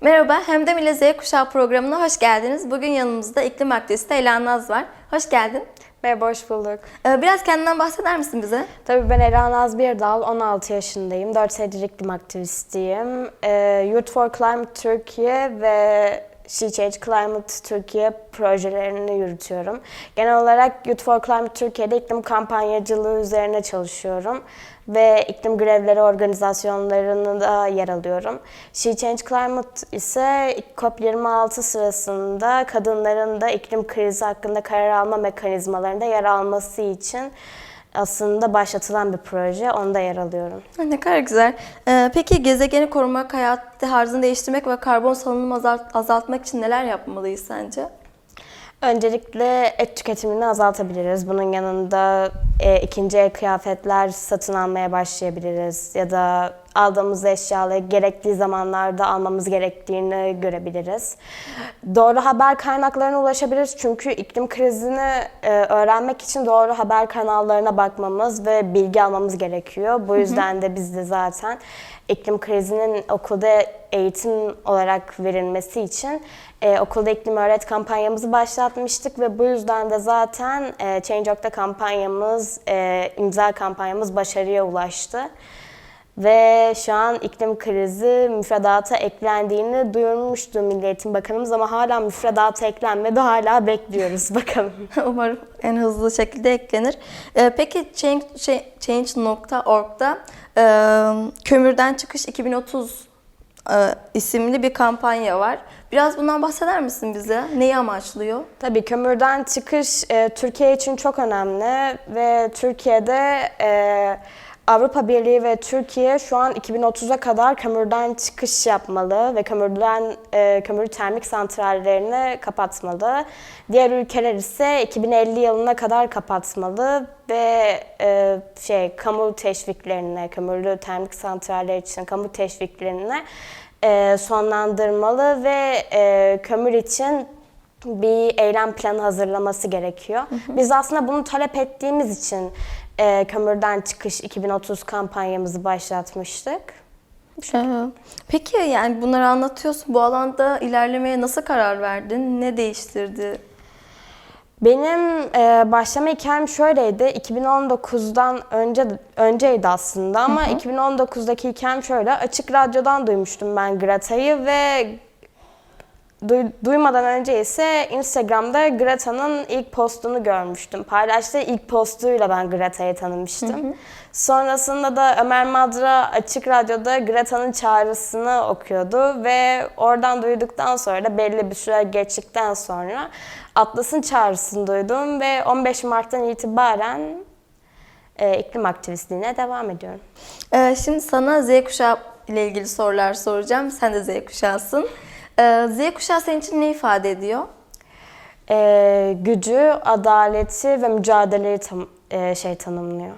Merhaba, Hemdem ile Z Kuşağı programına hoş geldiniz. Bugün yanımızda iklim aktivisti Ela Naz var. Hoş geldin. Merhaba, hoş bulduk. Ee, Biraz kendinden bahseder misin bize? Tabii ben Ela Naz Birdal, 16 yaşındayım. 4 senedir iklim aktivistiyim. Ee, Youth for Climate Türkiye ve She Change Climate Türkiye projelerini yürütüyorum. Genel olarak Youth for Climate Türkiye'de iklim kampanyacılığı üzerine çalışıyorum ve iklim grevleri organizasyonlarında da yer alıyorum. She Change Climate ise COP26 sırasında kadınların da iklim krizi hakkında karar alma mekanizmalarında yer alması için aslında başlatılan bir proje. Onda yer alıyorum. Ne kadar güzel. Ee, Peki gezegeni korumak, hayat tarzını değiştirmek ve karbon salınımı azalt- azaltmak için neler yapmalıyız sence? Öncelikle et tüketimini azaltabiliriz. Bunun yanında e, ikinci el kıyafetler satın almaya başlayabiliriz. Ya da aldığımız eşyaları gerektiği zamanlarda almamız gerektiğini görebiliriz. Doğru haber kaynaklarına ulaşabiliriz. Çünkü iklim krizini e, öğrenmek için doğru haber kanallarına bakmamız ve bilgi almamız gerekiyor. Bu yüzden de biz de zaten iklim krizinin okulda eğitim olarak verilmesi için e, okulda iklim öğret kampanyamızı başlatmıştık ve bu yüzden de zaten e, Change.org'da kampanyamız, e, imza kampanyamız başarıya ulaştı. Ve şu an iklim krizi müfredata eklendiğini duyurmuştu Milli Eğitim Bakanımız ama hala müfredata eklenmedi, hala bekliyoruz bakalım. Umarım en hızlı şekilde eklenir. Ee, Peki Change- Change- Change.org'da e, Kömürden Çıkış 2030 e, isimli bir kampanya var. Biraz bundan bahseder misin bize? Neyi amaçlıyor? Tabii kömürden çıkış e, Türkiye için çok önemli ve Türkiye'de e, Avrupa Birliği ve Türkiye şu an 2030'a kadar kömürden çıkış yapmalı ve kömürden e, kömür termik santrallerini kapatmalı. Diğer ülkeler ise 2050 yılına kadar kapatmalı ve e, şey kamu teşviklerine, kömürlü termik santraller için kamu teşviklerine e, sonlandırmalı ve e, kömür için bir eylem planı hazırlaması gerekiyor. Biz aslında bunu talep ettiğimiz için e, Kömürden Çıkış 2030 kampanyamızı başlatmıştık. Ee, Peki yani bunları anlatıyorsun. Bu alanda ilerlemeye nasıl karar verdin? Ne değiştirdi? Benim e, başlama hikayem şöyleydi. 2019'dan önce önceydi aslında ama 2019'daki hikayem şöyle. Açık Radyo'dan duymuştum ben Greta'yı ve duy- duymadan önce ise Instagram'da Greta'nın ilk postunu görmüştüm. Paylaştığı ilk postuyla ben Greta'yı tanımıştım. Sonrasında da Ömer Madra Açık Radyo'da Greta'nın çağrısını okuyordu ve oradan duyduktan sonra da belli bir süre geçtikten sonra Atlas'ın çağrısını duydum ve 15 Mart'tan itibaren e, iklim aktivistliğine devam ediyorum. Ee, Şimdi sana Z kuşağı ile ilgili sorular soracağım. Sen de Z kuşağısın. Ee, Z kuşağı senin için ne ifade ediyor? E, gücü, adaleti ve mücadeleyi tam, e, şey tanımlıyor.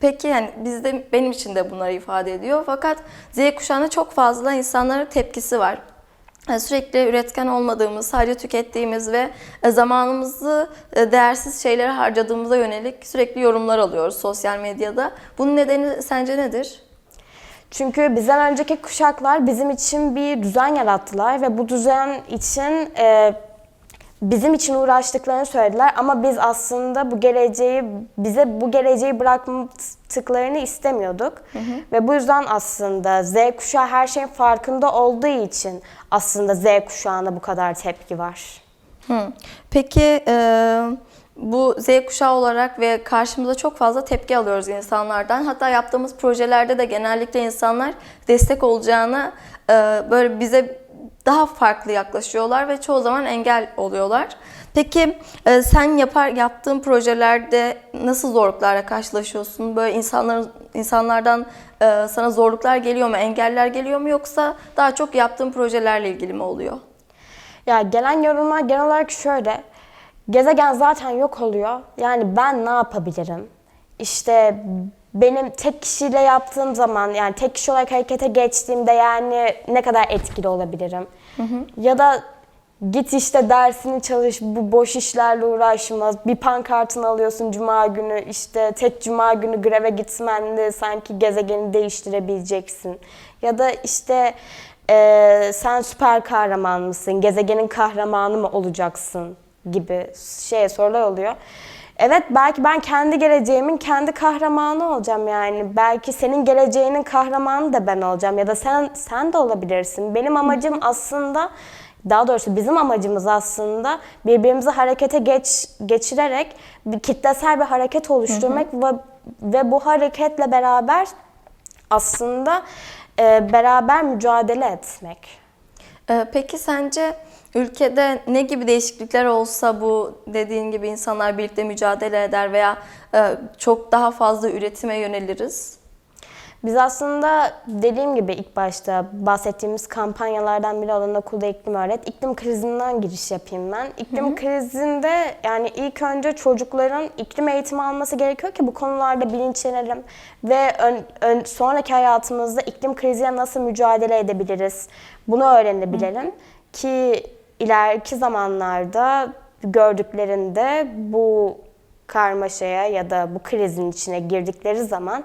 Peki yani bizde benim için de bunları ifade ediyor. Fakat Z kuşağına çok fazla insanların tepkisi var. Yani Sürekli üretken olmadığımız, sadece tükettiğimiz ve e, zamanımızı e, değersiz şeylere harcadığımıza yönelik sürekli yorumlar alıyoruz sosyal medyada. Bunun nedeni sence nedir? Çünkü bizden önceki kuşaklar bizim için bir düzen yarattılar ve bu düzen için e, bizim için uğraştıklarını söylediler ama biz aslında bu geleceği bize bu geleceği bıraktıklarını istemiyorduk ve bu yüzden aslında Z kuşağı her şeyin farkında olduğu için aslında Z kuşağına bu kadar tepki var. Hı. Peki e, bu Z kuşağı olarak ve karşımıza çok fazla tepki alıyoruz insanlardan. Hatta yaptığımız projelerde de genellikle insanlar destek olacağına e, böyle bize daha farklı yaklaşıyorlar ve çoğu zaman engel oluyorlar. Peki e, sen yapar yaptığın projelerde nasıl zorluklarla karşılaşıyorsun? Böyle insanların insanlardan e, sana zorluklar geliyor mu, engeller geliyor mu yoksa daha çok yaptığın projelerle ilgili mi oluyor? Ya gelen yorumlar genel olarak şöyle. Gezegen zaten yok oluyor. Yani ben ne yapabilirim? İşte benim tek kişiyle yaptığım zaman yani tek kişi olarak harekete geçtiğimde yani ne kadar etkili olabilirim? Ya da git işte dersini çalış, bu boş işlerle uğraşma. Bir pankartını alıyorsun cuma günü işte tek cuma günü greve gitmenle sanki gezegeni değiştirebileceksin. Ya da işte e, sen süper kahraman mısın, gezegenin kahramanı mı olacaksın gibi şey sorular oluyor. Evet belki ben kendi geleceğimin kendi kahramanı olacağım yani. Belki senin geleceğinin kahramanı da ben olacağım ya da sen sen de olabilirsin. Benim amacım aslında daha doğrusu bizim amacımız aslında birbirimizi harekete geç geçirerek bir kitlesel bir hareket oluşturmak ve ve bu hareketle beraber aslında e, beraber mücadele etmek. Ee, Peki sence ülkede ne gibi değişiklikler olsa bu dediğin gibi insanlar birlikte mücadele eder veya e, çok daha fazla üretime yöneliriz? Biz aslında dediğim gibi ilk başta bahsettiğimiz kampanyalardan biri olan okulda iklim öğret. İklim krizinden giriş yapayım ben. İklim krizinde yani ilk önce çocukların iklim eğitimi alması gerekiyor ki bu konularda bilinçlenelim ve ön, ön- sonraki hayatımızda iklim kriziyle nasıl mücadele edebiliriz bunu öğrenebilelim ki ileriki zamanlarda gördüklerinde bu karmaşaya ya da bu krizin içine girdikleri zaman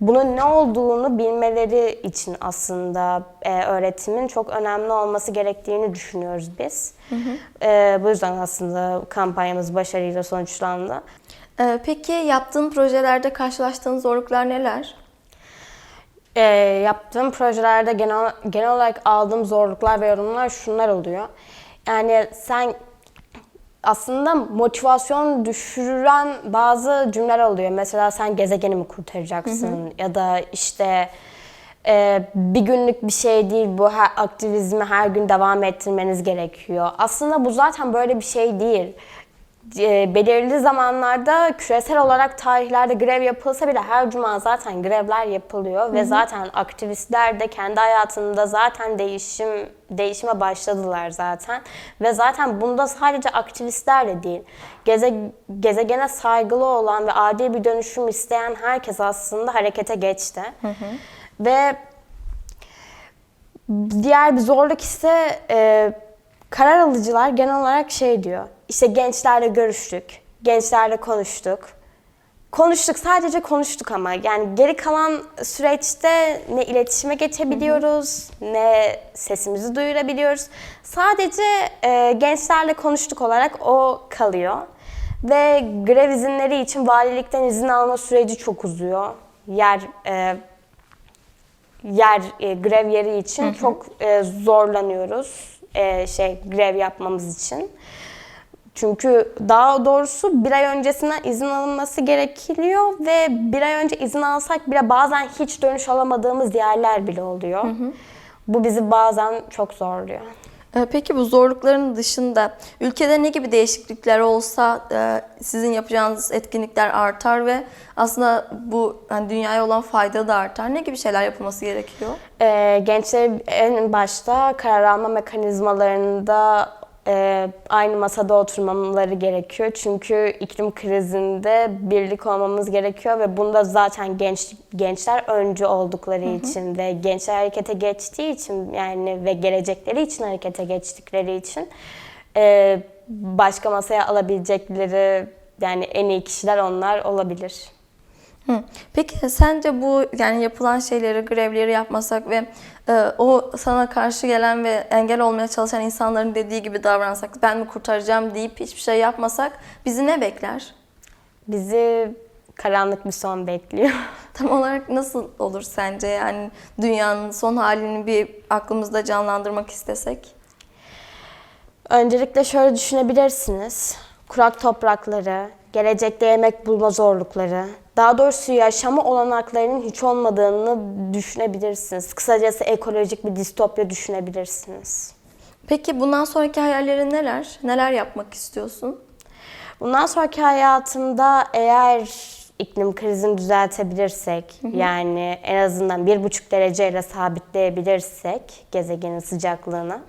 bunun ne olduğunu bilmeleri için aslında e, öğretimin çok önemli olması gerektiğini düşünüyoruz biz. E, bu yüzden aslında kampanyamız başarıyla sonuçlandı. Ee, Peki yaptığın projelerde karşılaştığın zorluklar neler? E, yaptığım projelerde genel, genel olarak aldığım zorluklar ve yorumlar şunlar oluyor. Yani sen aslında motivasyon düşüren bazı cümleler oluyor. Mesela sen gezegeni mi kurtaracaksın ya da işte e, bir günlük bir şey değil bu her, aktivizmi her gün devam ettirmeniz gerekiyor. Aslında bu zaten böyle bir şey değil. E, belirli zamanlarda küresel olarak tarihlerde grev yapılsa bile her cuma zaten grevler yapılıyor ve zaten aktivistler de kendi hayatında zaten değişim değişime başladılar zaten ve zaten bunda sadece aktivistler de değil geze, gezegene saygılı olan ve adil bir dönüşüm isteyen herkes aslında harekete geçti ve Diğer bir zorluk ise e, karar alıcılar genel olarak şey diyor. İşte gençlerle görüştük, gençlerle konuştuk. Konuştuk, sadece konuştuk ama. Yani geri kalan süreçte ne iletişime geçebiliyoruz, ne sesimizi duyurabiliyoruz. Sadece e, gençlerle konuştuk olarak o kalıyor. Ve grev izinleri için valilikten izin alma süreci çok uzuyor. Yer e, yer e, grev yeri için çok e, zorlanıyoruz e, şey grev yapmamız için. Çünkü daha doğrusu bir ay öncesinden izin alınması gerekiyor ve bir ay önce izin alsak bile bazen hiç dönüş alamadığımız yerler bile oluyor. Bu bizi bazen çok zorluyor. Ee, Peki bu zorlukların dışında ülkede ne gibi değişiklikler olsa e, sizin yapacağınız etkinlikler artar ve aslında bu yani dünyaya olan fayda da artar. Ne gibi şeyler yapılması gerekiyor? Ee, gençler en başta karar alma mekanizmalarında e, aynı masada oturmamaları gerekiyor. Çünkü iklim krizinde birlik olmamız gerekiyor ve bunda zaten genç gençler öncü oldukları için ve gençler harekete geçtiği için yani ve gelecekleri için harekete geçtikleri için e, başka masaya alabilecekleri yani en iyi kişiler onlar olabilir. Hı. Peki sence bu yani yapılan şeyleri, grevleri yapmasak ve e, o sana karşı gelen ve engel olmaya çalışan insanların dediği gibi davransak, ben mi kurtaracağım deyip hiçbir şey yapmasak bizi ne bekler? Bizi karanlık bir son bekliyor. Tam olarak nasıl olur sence? Yani dünyanın son halini bir aklımızda canlandırmak istesek. Öncelikle şöyle düşünebilirsiniz. Kurak toprakları, gelecekte yemek bulma zorlukları, daha doğrusu yaşama olanaklarının hiç olmadığını düşünebilirsiniz. Kısacası ekolojik bir distopya düşünebilirsiniz. Peki bundan sonraki hayallerin neler? Neler yapmak istiyorsun? Bundan sonraki hayatımda eğer iklim krizini düzeltebilirsek, yani en azından bir buçuk dereceyle sabitleyebilirsek gezegenin sıcaklığını,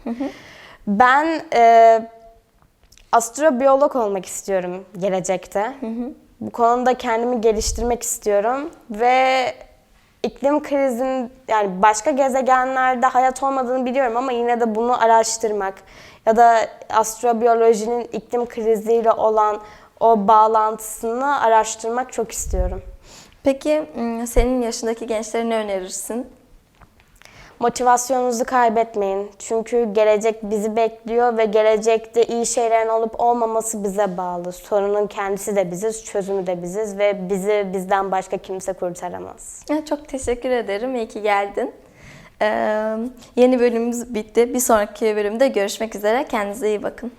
ben e, astrobiyolog olmak istiyorum gelecekte. Bu konuda kendimi geliştirmek istiyorum ve iklim krizinin yani başka gezegenlerde hayat olmadığını biliyorum ama yine de bunu araştırmak ya da astrobiyolojinin iklim kriziyle olan o bağlantısını araştırmak çok istiyorum. Peki ım, senin yaşındaki gençlere ne önerirsin? Motivasyonunuzu kaybetmeyin. Çünkü gelecek bizi bekliyor ve gelecekte iyi şeylerin olup olmaması bize bağlı. Sorunun kendisi de biziz, çözümü de biziz ve bizi bizden başka kimse kurtaramaz. Çok teşekkür ederim. İyi ki geldin. Ee, yeni bölümümüz bitti. Bir sonraki bölümde görüşmek üzere. Kendinize iyi bakın.